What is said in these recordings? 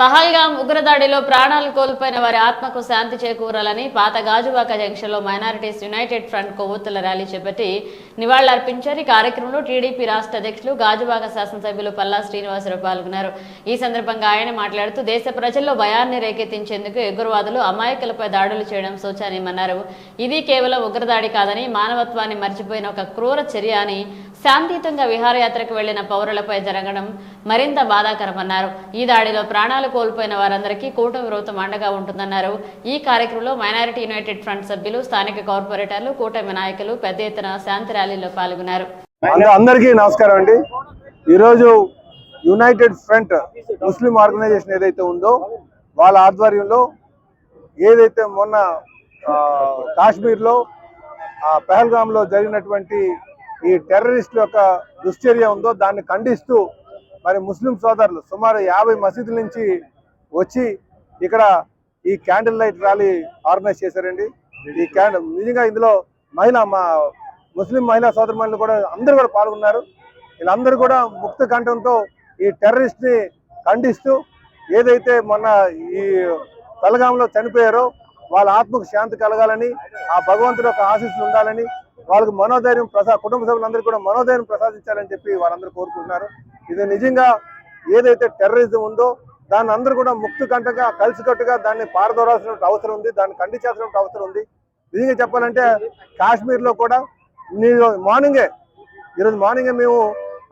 పహల్గాం ఉగ్రదాడిలో ప్రాణాలు కోల్పోయిన వారి ఆత్మకు శాంతి చేకూరాలని పాత గాజువాక జంక్షన్లో మైనారిటీస్ యునైటెడ్ ఫ్రంట్ కొవ్వొత్తుల ర్యాలీ చేపట్టి నివాళులర్పించారు. ఈ కార్యక్రమంలో టీడీపీ రాష్ట్ర అధ్యక్షులు గాజువాక శాసనసభ్యులు పల్లా శ్రీనివాసరావు పాల్గొన్నారు. ఈ సందర్భంగా ఆయన మాట్లాడుతూ దేశ ప్రజల్లో భయాన్ని రేకెత్తించేందుకు ఉగ్రవాదులు అమాయకులపై దాడులు చేయడం శోచనీయమన్నారు. ఇది కేవలం ఉగ్రదాడి కాదని మానవత్వాన్ని మర్చిపోయిన ఒక క్రూర చర్య అని శాంతియుతంగా విహారయాత్రకు వెళ్ళిన పౌరులపై జరగడం మరింత బాధాకరమన్నారు. ఈ దాడిలో ప్రాణాలు కోల్పోయిన వారందరికీ కూటమి ప్రభుత్వం అండగా ఉంటుందన్నారు. ఈ కార్యక్రమంలో మైనారిటీ యునైటెడ్ ఫ్రంట్ సభ్యులు స్థానిక కార్పొరేటర్లు కూటమి నాయకులు పెద్ద ఎత్తున శాంతి ర్యాలీలో పాల్గొన్నారు. అందరికీ నమస్కారం అండి. ఈరోజు యునైటెడ్ ఫ్రంట్ ముస్లిం ఆర్గనైజేషన్ ఏదైతే ఉందో వాళ్ళ ఆధ్వర్యంలో ఏదైతే మొన్న ఆ, కాశ్మీర్లో పహల్గామ్లో జరిగినటువంటి ఈ టెర్రరిస్టుల యొక్క దుశ్చర్య ఉందో దాన్ని ఖండిస్తూ మరి ముస్లిం సోదరులు సుమారు యాభై మసీదుల నుంచి వచ్చి ఇక్కడ ఈ క్యాండిల్ లైట్ ర్యాలీ ఆర్గనైజ్ చేశారండి. ఈ క్యాండిల్ నిజంగా ఇందులో మహిళ మా ముస్లిం మహిళా సోదరుమణులు కూడా అందరూ కూడా పాల్గొన్నారు. వీళ్ళందరూ కూడా ముక్త కంఠంతో ఈ టెర్రరిస్ట్ని ఖండిస్తూ ఏదైతే మొన్న ఈ పలగాంలో చనిపోయారో వాళ్ళ ఆత్మకు శాంతి కలగాలని ఆ భగవంతుడు యొక్క ఆశీస్సులు ఉండాలని వాళ్ళకి మనోధైర్యం ప్రసా కుటుంబ సభ్యులందరికీ కూడా మనోధైర్యం ప్రసాదించాలని చెప్పి వారందరూ కోరుకుంటున్నారు. ఇది నిజంగా ఏదైతే టెర్రరిజం ఉందో దాన్ని అందరూ కూడా ముక్తి కంటగా కలిసికట్టుగా దాన్ని పారదోరాల్సిన అవసరం ఉంది దాన్ని ఖండించాల్సిన అవసరం ఉంది. నిజంగా చెప్పాలంటే కాశ్మీర్లో కూడా నీ మార్నింగే ఈరోజు మార్నింగే మేము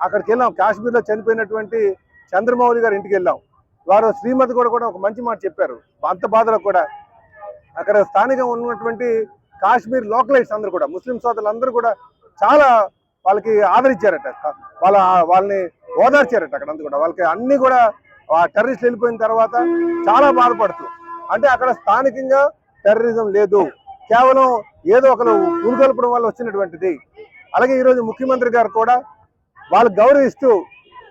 అక్కడికి వెళ్ళాం. కాశ్మీర్లో చనిపోయినటువంటి చంద్రమౌళి గారి ఇంటికి వెళ్ళాం. వారు శ్రీమతి కూడా కూడా ఒక మంచి మాట చెప్పారు. అంత బాధలో కూడా. అక్కడ స్థానికంగా ఉన్నటువంటి కాశ్మీర్ లోకలైట్స్ అందరూ కూడా ముస్లిం సోదరులు అందరూ కూడా చాలా వాళ్ళకి ఆదరించారట. వాళ్ళ వాళ్ళని ఓదార్చారట అక్కడ అంతా కూడా. వాళ్ళకి అన్ని కూడా ఆ టెర్రరిస్ట్ వెళ్ళిపోయిన తర్వాత చాలా బాధపడుతూ అంటే అక్కడ స్థానికంగా టెర్రరిజం లేదు. కేవలం ఏదో ఒకరు పురుగొల్పడం వల్ల వచ్చినటువంటిది. అలాగే ఈరోజు ముఖ్యమంత్రి గారు కూడా వాళ్ళు గౌరవిస్తూ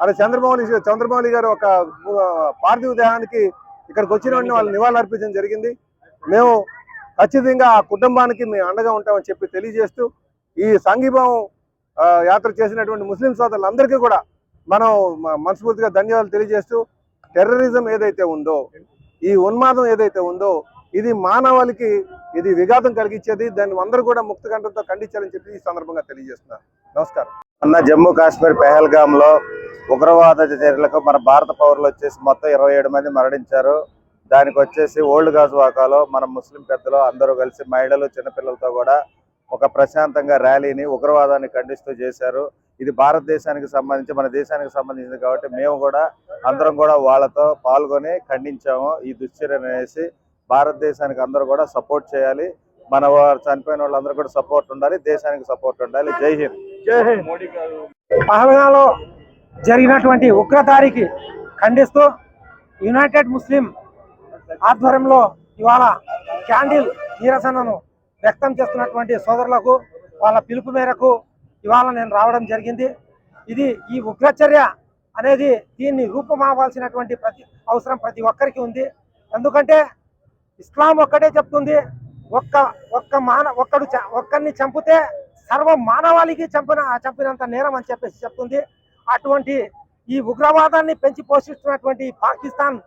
అలా చంద్రమౌళి చంద్రమౌళి గారు ఒక పార్థివ దేహానికి ఇక్కడికి వచ్చిన వెంటనే వాళ్ళు నివాళులు అర్పించడం జరిగింది. మేము ఖచ్చితంగా ఆ కుటుంబానికి మేము అండగా ఉంటామని చెప్పి తెలియజేస్తూ ఈ సంఘీభావం యాత్ర చేసినటువంటి ముస్లిం సోదరులందరికీ కూడా మనం మనస్ఫూర్తిగా ధన్యవాదాలు తెలియజేస్తూ టెర్రరిజం ఏదైతే ఉందో ఈ ఉన్మాదం ఏదైతే ఉందో ఇది మానవాళికి ఇది విఘాతం కలిగించేది. దాన్ని అందరూ కూడా ముక్త కంఠంతో ఖండించాలని చెప్పి ఈ సందర్భంగా తెలియజేస్తున్నారు నమస్కారం. అన్న జమ్మూ కాశ్మీర్ పెహల్గామ్లో ఉగ్రవాద చర్యలకు మన భారత పౌరులు వచ్చేసి మొత్తం ఇరవై ఏడు మంది మరణించారు. దానికి వచ్చేసి ఓల్డ్ గాజువాకాలో మన ముస్లిం పెద్దలు అందరూ కలిసి మహిళలు చిన్నపిల్లలతో కూడా ఒక ప్రశాంతంగా ర్యాలీని ఉగ్రవాదాన్ని ఖండిస్తూ చేశారు. ఇది భారతదేశానికి సంబంధించి మన దేశానికి సంబంధించింది కాబట్టి మేము కూడా అందరం కూడా వాళ్ళతో పాల్గొని ఖండించాము. ఈ దుశ్చర్యను అనేసి భారతదేశానికి అందరూ కూడా సపోర్ట్ చేయాలి. మన వారు చనిపోయిన వాళ్ళందరూ కూడా సపోర్ట్ ఉండాలి. దేశానికి సపోర్ట్ ఉండాలి. జై హింద్. పహల్గాలో జరిగినటువంటి ఉగ్రదారికి ఖండిస్తూ యునైటెడ్ ముస్లిం ఆధ్వర్యంలో ఇవాళ క్యాండిల్ నీరసనను వ్యక్తం చేస్తున్నటువంటి సోదరులకు వాళ్ళ పిలుపు మేరకు ఇవాళ నేను రావడం జరిగింది. ఇది ఈ ఉగ్రచర్య అనేది దీన్ని రూపమావాల్సినటువంటి ప్రతి అవసరం ప్రతి ఒక్కరికి ఉంది. ఎందుకంటే ఇస్లాం ఒక్కటే చెప్తుంది ఒక్క ఒక్క మాన ఒక్కడు చ- ఒక్కరిని చంపితే సర్వ మానవాళికి చంపిన చంపినంత నేరం అని చెప్పేసి చెప్తుంది. అటువంటి ఈ ఉగ్రవాదాన్ని పెంచి పోషిస్తున్నటువంటి పాకిస్తాన్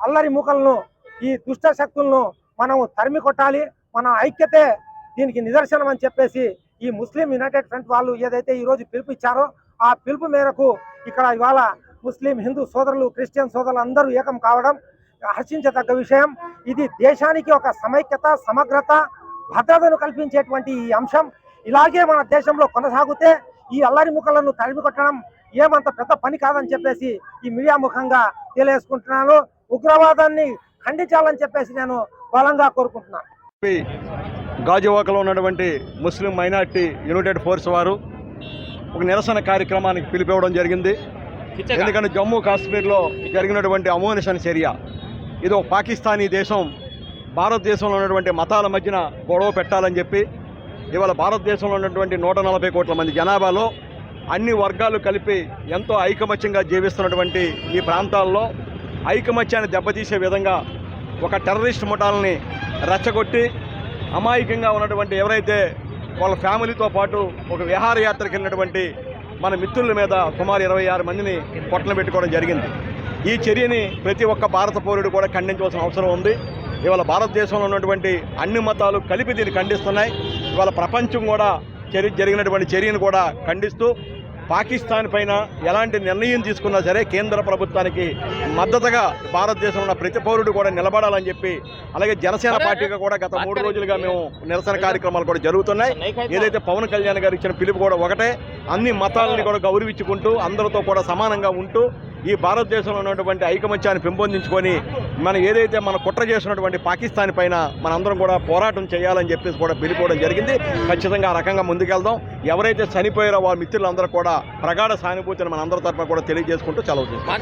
అల్లరి మూకలను ఈ దుష్ట శక్తులను మనం తరిమి కొట్టాలి. మన ఐక్యతే దీనికి నిదర్శనం అని చెప్పేసి ఈ ముస్లిం యునైటెడ్ ఫ్రంట్ వాళ్ళు ఏదైతే ఈ రోజు పిలుపు ఇచ్చారో ఆ పిలుపు మేరకు ఇక్కడ ఇవాళ ముస్లిం హిందూ సోదరులు క్రిస్టియన్ సోదరులు అందరూ ఏకం కావడం హర్షించదగ్గ విషయం. ఇది దేశానికి ఒక సమైక్యత సమగ్రత భద్రతను కల్పించేటువంటి ఈ అంశం. ఇలాగే మన దేశంలో కొనసాగితే ఈ అల్లరి ముఖలను తరిమి కొట్టడం ఏమంత పెద్ద పని కాదని చెప్పేసి ఈ మీడియా ముఖంగా తెలియజేసుకుంటున్నాను. ఉగ్రవాదాన్ని ఖండించాలని చెప్పేసి నేను బలంగా కోరుకుంటున్నాను గాజువాకలో ఉన్నటువంటి ముస్లిం మైనార్టీ యునైటెడ్ ఫోర్స్ వారు ఒక నిరసన కార్యక్రమానికి పిలిపివ్వడం జరిగింది. ఎందుకంటే జమ్మూ కాశ్మీర్లో జరిగినటువంటి అమోనిషన్ చర్య ఇది ఒక పాకిస్తానీ దేశం భారతదేశంలో ఉన్నటువంటి మతాల మధ్యన గొడవ పెట్టాలని చెప్పి ఇవాళ భారతదేశంలో ఉన్నటువంటి నూట నలభై కోట్ల మంది జనాభాలో అన్ని వర్గాలు కలిపి ఎంతో ఐకమత్యంగా జీవిస్తున్నటువంటి ఈ ప్రాంతాల్లో ఐకమత్యాన్ని దెబ్బతీసే విధంగా ఒక టెర్రరిస్ట్ ముఠాలని రెచ్చగొట్టి అమాయకంగా ఉన్నటువంటి ఎవరైతే వాళ్ళ ఫ్యామిలీతో పాటు ఒక విహారయాత్రకు వెళ్ళినటువంటి మన మిత్రుల మీద సుమారు ఇరవై ఆరు మందిని పొట్టన పెట్టుకోవడం జరిగింది. ఈ చర్యని ప్రతి ఒక్క భారత పౌరుడు కూడా ఖండించవలసిన అవసరం ఉంది. ఇవాళ భారతదేశంలో ఉన్నటువంటి అన్ని మతాలు కలిపి దీన్ని ఖండిస్తున్నాయి. ఇవాళ ప్రపంచం కూడా చర్య జరిగినటువంటి చర్యను కూడా ఖండిస్తూ పాకిస్తాన్ పైన ఎలాంటి నిర్ణయం తీసుకున్నా సరే కేంద్ర ప్రభుత్వానికి మద్దతుగా భారతదేశంలో ఉన్న ప్రతి పౌరుడు కూడా నిలబడాలని చెప్పి అలాగే జనసేన పార్టీగా కూడా గత మూడు రోజులుగా మేము నిరసన కార్యక్రమాలు కూడా జరుగుతున్నాయి. ఏదైతే పవన్ కళ్యాణ్ గారు ఇచ్చిన పిలుపు కూడా ఒకటే అన్ని మతాలని కూడా గౌరవించుకుంటూ అందరితో కూడా సమానంగా ఉంటూ ఈ భారతదేశంలో ఉన్నటువంటి ఐకమత్యాన్ని పెంపొందించుకొని మనం ఏదైతే మన కుట్ర చేసినటువంటి పాకిస్తాన్ పైన మనందరం కూడా పోరాటం చేయాలని చెప్పేసి కూడా పిలిపోవడం జరిగింది. ఖచ్చితంగా ఆ రకంగా ముందుకెళ్దాం. ఎవరైతే చనిపోయారో వాళ్ళ మిత్రులందరూ కూడా ప్రగాఢ సానుభూతిని మన అందరి తరఫున కూడా తెలియజేసుకుంటూ సెలవు తీసుకుంటాం.